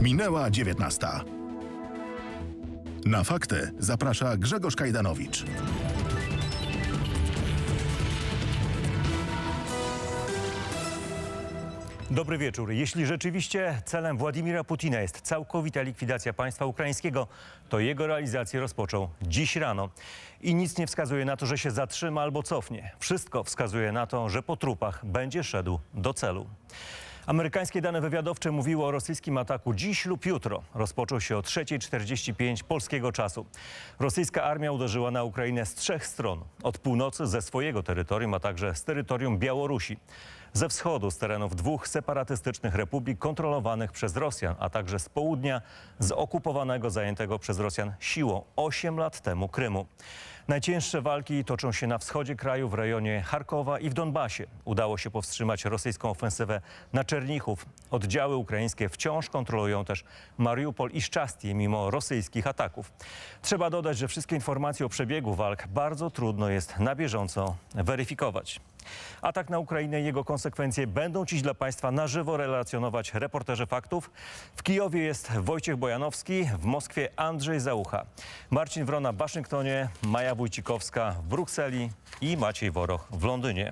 Minęła 19. Na fakty zaprasza Grzegorz Kajdanowicz. Dobry wieczór. Jeśli rzeczywiście celem Władimira Putina jest całkowita likwidacja państwa ukraińskiego, to jego realizację rozpoczął dziś rano. I nic nie wskazuje na to, że się zatrzyma albo cofnie. Wszystko wskazuje na to, że po trupach będzie szedł do celu. Amerykańskie dane wywiadowcze mówiły o rosyjskim ataku dziś lub jutro. Rozpoczął się o 3.45 polskiego czasu. Rosyjska armia uderzyła na Ukrainę z trzech stron. Od północy ze swojego terytorium, a także z terytorium Białorusi. Ze wschodu, z terenów dwóch separatystycznych republik kontrolowanych przez Rosjan, a także z południa, z okupowanego, zajętego przez Rosjan siłą 8 lat temu Krymu. Najcięższe walki toczą się na wschodzie kraju, w rejonie Charkowa i w Donbasie. Udało się powstrzymać rosyjską ofensywę na Czernichów. Oddziały ukraińskie wciąż kontrolują też Mariupol i Szczastie mimo rosyjskich ataków. Trzeba dodać, że wszystkie informacje o przebiegu walk bardzo trudno jest na bieżąco weryfikować. Atak na Ukrainę i jego konsekwencje będą dziś dla Państwa na żywo relacjonować reporterzy faktów. W Kijowie jest Wojciech Bojanowski, w Moskwie Andrzej Załucha, Marcin Wrona w Waszyngtonie, Maja Wójcikowska w Brukseli i Maciej Woroch w Londynie.